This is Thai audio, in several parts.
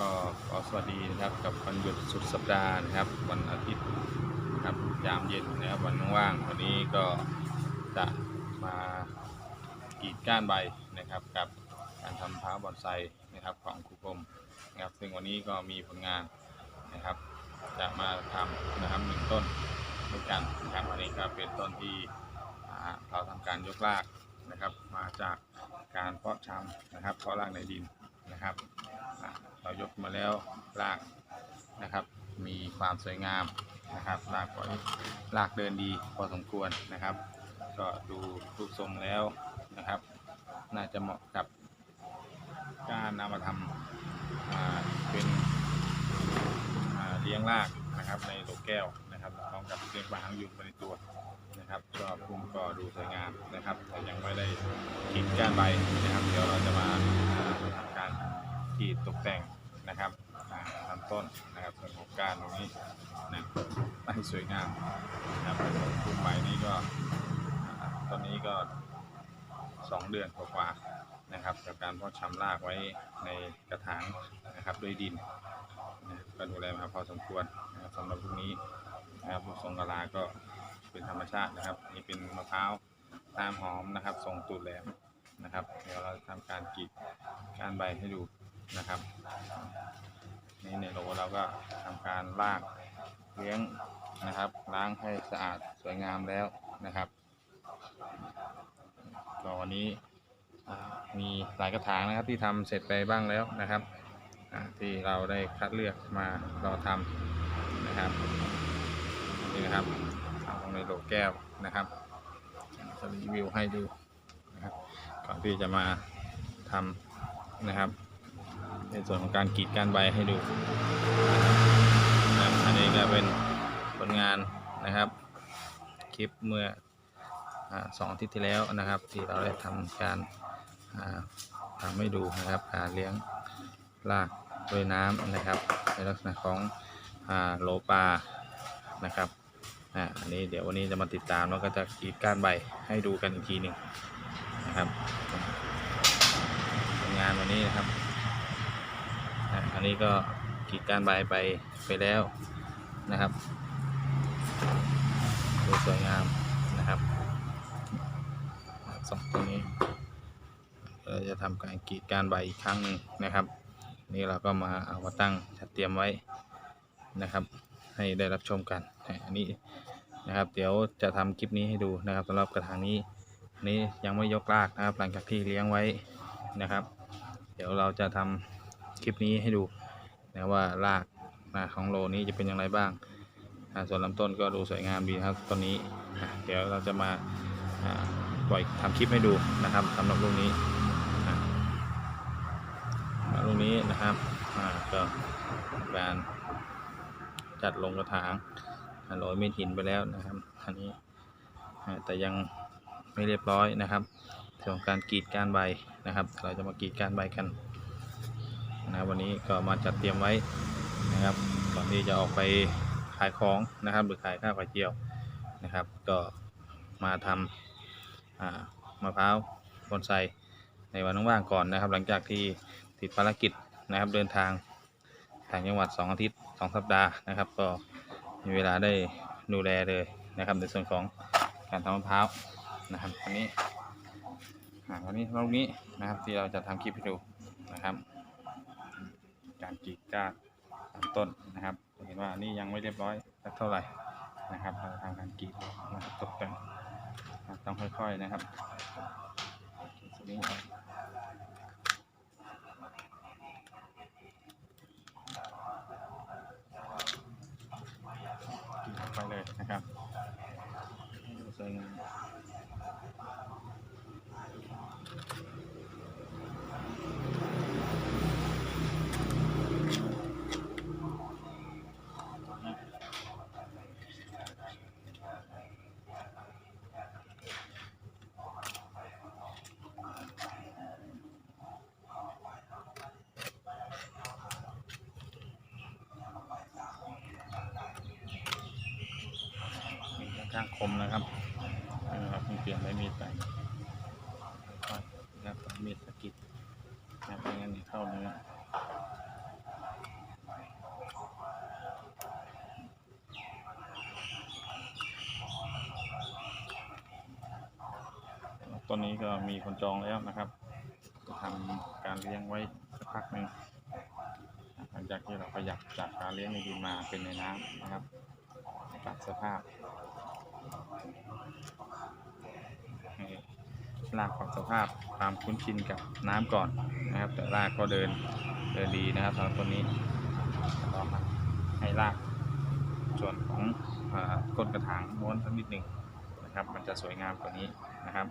ก็ขอสวัสดีนะครับกับวันหยุดสุดสัปดาห์นะครับ วันอาทิตย์นะครับยามเย็นนะครับวันว่างวันนี้ก็จะมากีดก้านใบนะครับ กับการทำพ้าบอนไซนะครับของครูกรมนะครับ ซึ่งวันนี้ก็มีผลงานนะครับ จะมาทำนะครับหนึ่งต้นด้วยกันนะครับอันนี้ก็เป็นต้นที่เราทำการยกรากนะครับ มาจากการเพาะชำนะครับเพาะรากในดิน นะครับเรายกมาแล้วรากนะครับ มีความสวยงามนะครับรากก็รากเดินดีพอสมควรนะครับ ก็ดูรูปทรงแล้วนะครับ น่าจะเหมาะกับการนำมาทำเป็นเลี้ยงรากนะครับในโหลแก้ว กับเลี้ยงปลาหางยุงไปในตัวนะครับ ก็พุ่มก็ดูสวยงามนะครับแต่ยังไม่ได้กีดก้านใบนะครับ เดี๋ยวเราจะมาทำการกีดตกแต่งนะครับลำต้นนะครับส่วนของก้านตรงนี้นะให้สวยงามนะครับพุ่มใบนี้ก็ต้นนี้ก็สองเดือนกว่าๆนะครับกับการเพาะชำรากไว้ในกระถางนะครับด้วยดินนะก็ดูแลมาพอสมควรนะครับสำหรับพวกนี้ นะครับลูกทรงกะลาก็เป็นธรรมชาตินะครับ นี่เป็นมะพร้าวตามหอมนะครับทรงตูดแหลมนะครับ เดี๋ยวเราทำการกรีดก้านใบให้ดูนะครับ นี่ในโหลเราก็ทำการลากเลี้ยงนะครับ ล้างให้สะอาดสวยงามแล้วนะครับก็วันนี้มีหลายกระถางนะครับที่ทำเสร็จไปบ้างแล้วนะครับ ที่เราได้คัดเลือกมารอทำนะครับ นี่นะครับเอาลงในโหลแก้วนะครับจะรีวิวให้ดูนะครับก่อนที่จะมาทำนะครับ ในส่วนของการกรีดกานใบให้ดูนะครับอันนี้ก็เป็นผลงานนะครับ คลิปเมื่ออสองอาทิตย์ที่แล้วนะครับ ที่เราได้ทำการทำให้ดูนะครับการเลี้ยงลากด้วยน้ำนะครับ ในลักษณะของอโหลปลานะครับ อ่าอันนี้เดี๋ยววันนี้จะมาติดตามแล้วก็จะกีดก้านใบให้ดูกันอีกทีหนึ่งนะครับงานวันนี้นะครับอ่าอันนี้ก็กีดก้านใบไปไปแล้วนะครับดูสวยงามนะครับสองตัวนี้เราจะทำการกรีดก้านใบอีกครั้งหนึ่งนะครับ นี่เราก็มาเอามาตั้งจัดเตรียมไว้นะครับ ให้ได้รับชมกันอันนี้ นะครับ เดี๋ยวจะทำคลิปนี้ให้ดูนะครับสำหรับกระถางนี้นี้ยังไม่ยกรากนะครับ หลังจากที่เลี้ยงไว้นะครับ เดี๋ยวเราจะทำคลิปนี้ให้ดูนะว่ารากนะของโลนี้จะเป็นอย่างไรบ้างส่วนลำต้นก็ดูสวยงามดีครับต้นนี้อะเดี๋ยวเราจะมาอ่าปล่อยทำคลิปให้ดูนะครับสำหรับลูกนี้ลูกนี้นะครับก็การจัดลงกระถาง โรยเม็ดหินไปแล้วนะครับอันนี้แต่ยังไม่เรียบร้อยนะครับส่วนการกรีดก้านใบนะครับ เราจะมากรีดก้านใบกันนะวันนี้ก็มาจัดเตรียมไว้นะครับก่อนที่จะออกไปขายของนะครับ หรือขายข้าวไข่เจียวนะครับ ก็มาทำมะพร้าวบอนไซในวันว่างๆก่อนนะครับ หลังจากที่ติดภารกิจนะครับเดินทางต่างจังหวัด 2 อาทิตย์ 2 สัปดาห์นะครับ ก็ มีเวลาได้ดูแลเลยนะครับ ในส่วนของการทำมะพร้าวนะครับวันนี้อ่าวันนี้รอบนี้นะครับที่เราจะทำคลิปให้ดูนะครับ การกรีดก้านต้นนะครับเห็นว่านนี้ยังไม่เรียบร้อยสักเท่าไหร่นะครับเราทำการกรีดนะครับตกแต่งนต้องค่อยๆนะครับสวิงออก ไปเลย นะครับดูสวยงาม ก้างคมนะครับนะครับเปลี่ยนใบมีดไปนะครับมีดสกิดนะไม่งั้นเข้าเนื้ะตอนนี้ก็มีคนจองแล้วนะครับทำการเลี้ยงไว้สักพักหนึ่งหลังจากที่เราขยับจากการเลี้ยงในดินมาเป็นในน้ำนะครับปรับสภาพ ลากปรับสภาพความคุ้นชินกับน้ำก่อนนะครับ แต่ลากก็เดินเดินดีนะครับสำหรับต้นนี้ลอมาให้ลากส่วนของก้นกระถางม้วนสักนิดหนึ่งนะครับ มันจะสวยงามกว่านี้นะครับ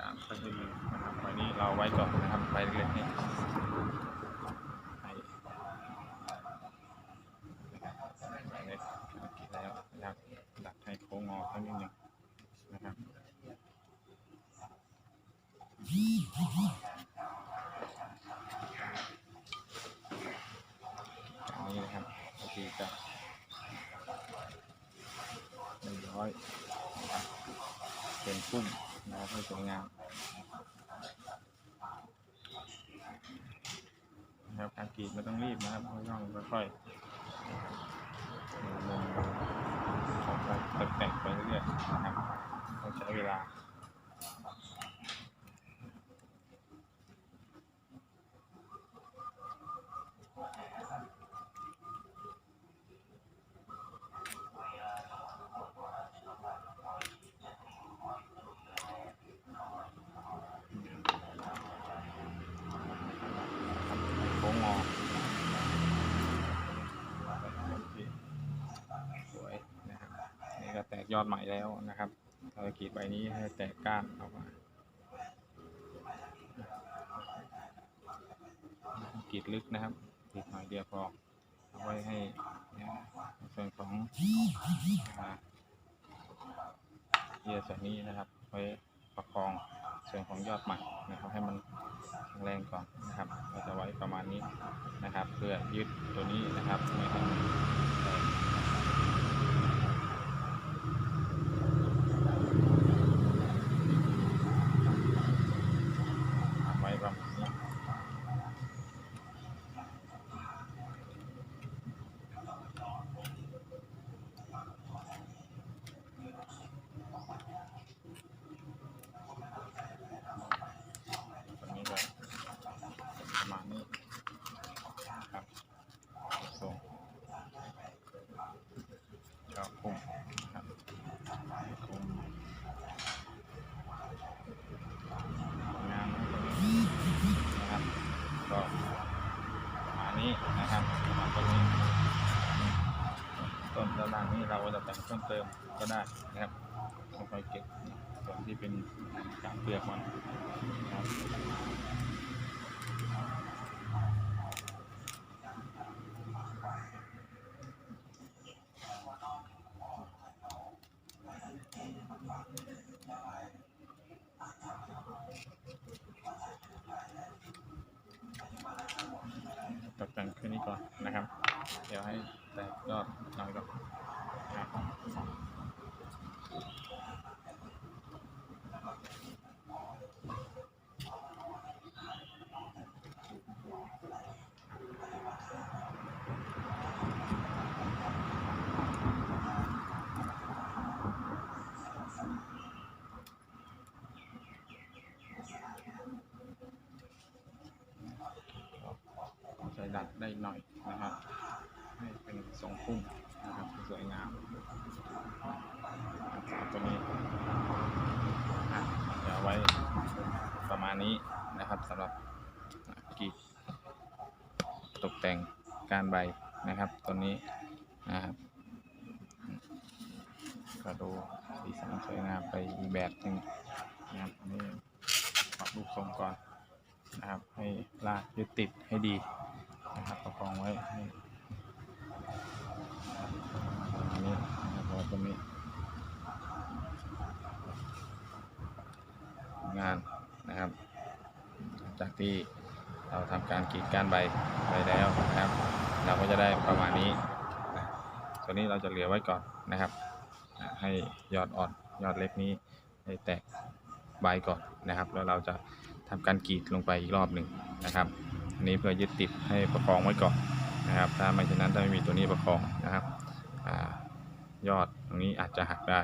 การก็คือนะครับไว้นี้เราไว้ก่อนนะครับไว้เล็กๆนี่ให้ไว้เล็กกินแล้วนะครับดักให้โค้งงอสักนิดหนึ่งนะครับอันนี้นะครับก็คือจะเรียบร้อยนะครับุ่มนะครับให้สวยงามนะครับการกรีดไม่ต้องรีบนะครับค่อยๆค่อยๆมุมของการตกแต่งไปเรื่อยๆนะครับต้องใช้เวลาโค้งงอโอเคสวยนะครับนี่ก็แตก ยอดใหม่แล้วนะครับเราจะกรีดใบนี้ให้แตกก้านออกมากรีดลึกนะครับกรีดหน่อยเดียวพอเอาไว้ให้ส่วนของเยื่อส่วนนี้นะครับ ไว้ประคองส่วนของยอดใหม่นะครับให้มันแข็งแรงก่อนนะครับ เราจะไว้ประมาณนี้นะครับ เพื่อยึดตัวนี้นะครับไม่ให้มันแตกไว้ประมาณนี้ ตรงนี้ก็ประมาณนี้ครับส่งเจาะปุ่มครับปุ่มงานนะครับ ก็ประมาณนี้นะครับประมาณตรงนี้ ต้ นี้เราจะแต่งเพิ่มเติมก็ได้นะครับค่อยๆเก็บส่วนที่เป็นกากเปลือกมันนะครับตกแต่งแค่นี้ก่อนนะครับ เดี๋ยวให้แตกยอดหน่อยก่อน ใส่ดัดได้หน่อยนะครับให้เป็นทรงพุ่ม สวยงามตัวนี้อะเดี๋ยวไว้ประมาณนี้นะครับสำหรับกรีดตกแต่งการใบนะครับตัวนี้นะครับก็ดูสีสันสวยงามไปอีกแบบหนึ่งนะครับอันนี้ปรับรูปทรงก่อนนะครับให้ลากยึดติดให้ดีนะครับประคองไว้ให้ประมาณ ครับตัวนี้ งานนะครับ จากที่เราทำการกรีดก้านใบไปแล้วนะครับ เราก็จะได้ประมาณนี้ ตัวนี้เราจะเหลือไว้ก่อนนะครับ ให้ยอดอ่อนยอดเล็กนี้ให้แตกใบก่อนนะครับ แล้วเราจะทำการกรีดลงไปอีกรอบหนึ่งนะครับ อันนี้เพื่อยึดติดให้ประคองไว้ก่อนนะครับ ถ้าไม่เช่นนั้นถ้าไม่มีตัวนี้ประคองนะครับ ยอดตรงนี้อาจจะหักได้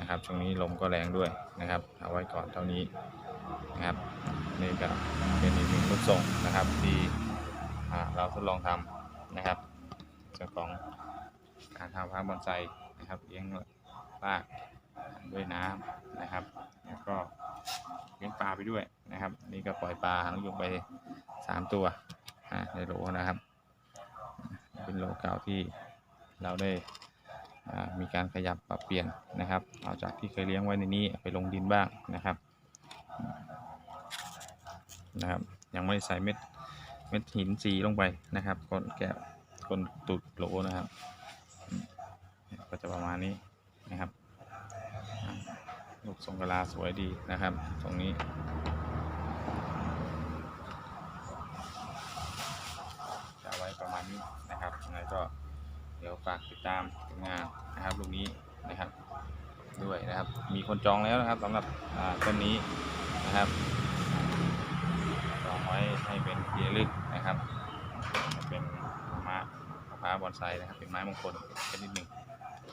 นะครับ ช่วงนี้ลมก็แรงด้วยนะครับ เอาไว้ก่อนเท่านี้นะครับ นี่ก็เป็นอีกหนึ่งรูปทรงนะครับที่เราทดลองทำนะครับส่วนของการทำพระบอนไซนะครับเลี้ยงรากด้วยน้ำนะครับ แล้วก็เลี้ยงปลาไปด้วยนะครับ นี่ก็ปล่อยปลาหางยุงไปสามตัวในโหลนะครับ เป็นโหลเก่าที่เราได้ มีการขยับปรับเปลี่ยนนะครับ เอาจากที่เคยเลี้ยงไว้ในนี้ไปลงดินบ้างนะครับนะครับ ยังไม่ใส่เม็ดเม็ดหินสีลงไปนะครับก้นแก้วก้นตุดโหลนะครับ ก็จะประมาณนี้นะครับ ลูกทรงกะลาสวยดีนะครับ ตรงนี้ จะเอาไว้ประมาณนี้นะครับยังไงก็ เดี๋ยวฝากติดตามผลงานนะครับลูกนี้นะครับ ด้วยนะ ครับนจองแล้วนะครับสำหรับต้นนี้นะครับจองไว้ให้เป็นที่ระลึกนะครับ เป็นไม้มะพร้าวบอนไซนะครับ เป็นไม้มงคลชนิดหนึ่ง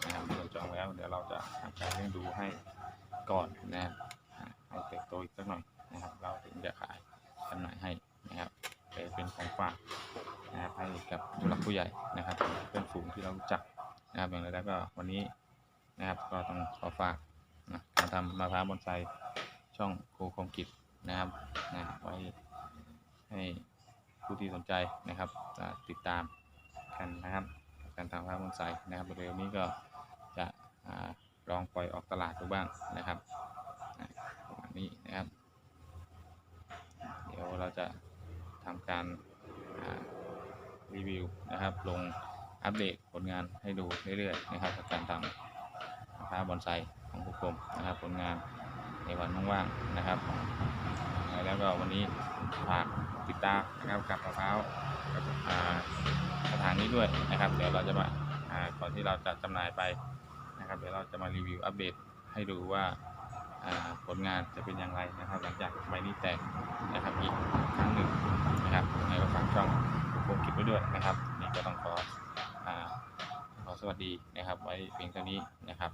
นะครับคนจองแล้วเดี๋ยวเราจะทำการเลี้ยงดูให้ก่อนนะครับอ่าให้เติบโตอีกสักหน่อยนะครับ เราถึงจะขายจำหน่ายให้นะครับเป็นของฝากนะครับให้กับผู้หลักผู้ใหญ่นะครับเพื่อนฝูงที่เรารู้จักนะครับอย่างไรแล้วก็วันนี้นะครับก็ต้องขอฝาก นะการทำมะพร้าวบนไซช่องครูคมกิจนะครับนะไว้ให้ผู้ที่สนใจนะครับติดตามกันนะครับ การทำมะพร้าวบนไซนะครับเร็วนี้ก็จะอลองปล่อยออกตลาดดูบ้างนะครับนะประมาณนี้นะครับ เดี๋ยวเราจะทำการรีวิวนะครับ ลงอัปเดตผลงานให้ดูเรื่อยๆนะครับกับการทำมะพร้าวบอนไซ ของผู้กรมนะครับ ผลงานในวันว่างๆนะครับ แล้วก็วันนี้ฝากติดตามนะครับกับมะพร้าวกับสถานนี้ด้วยนะครับ เดี๋ยวเราจะมาก่อนที่เราจะจำหน่ายไปนะครับ เดี๋ยวเราจะมารีวิวอัปเดตให้ดูว่าผลงานจะเป็นอย่างไรนะครับ หลังจากใบนี้แตกนะครับอีกครั้งหนึ่งนะครับยังไงก็ฝากช่องผมคิดไว้ด้วยนะครับ นี่ก็ต้องขออขอสวัสดีนะครับ ไว้เพียงเท่านี้นะครับ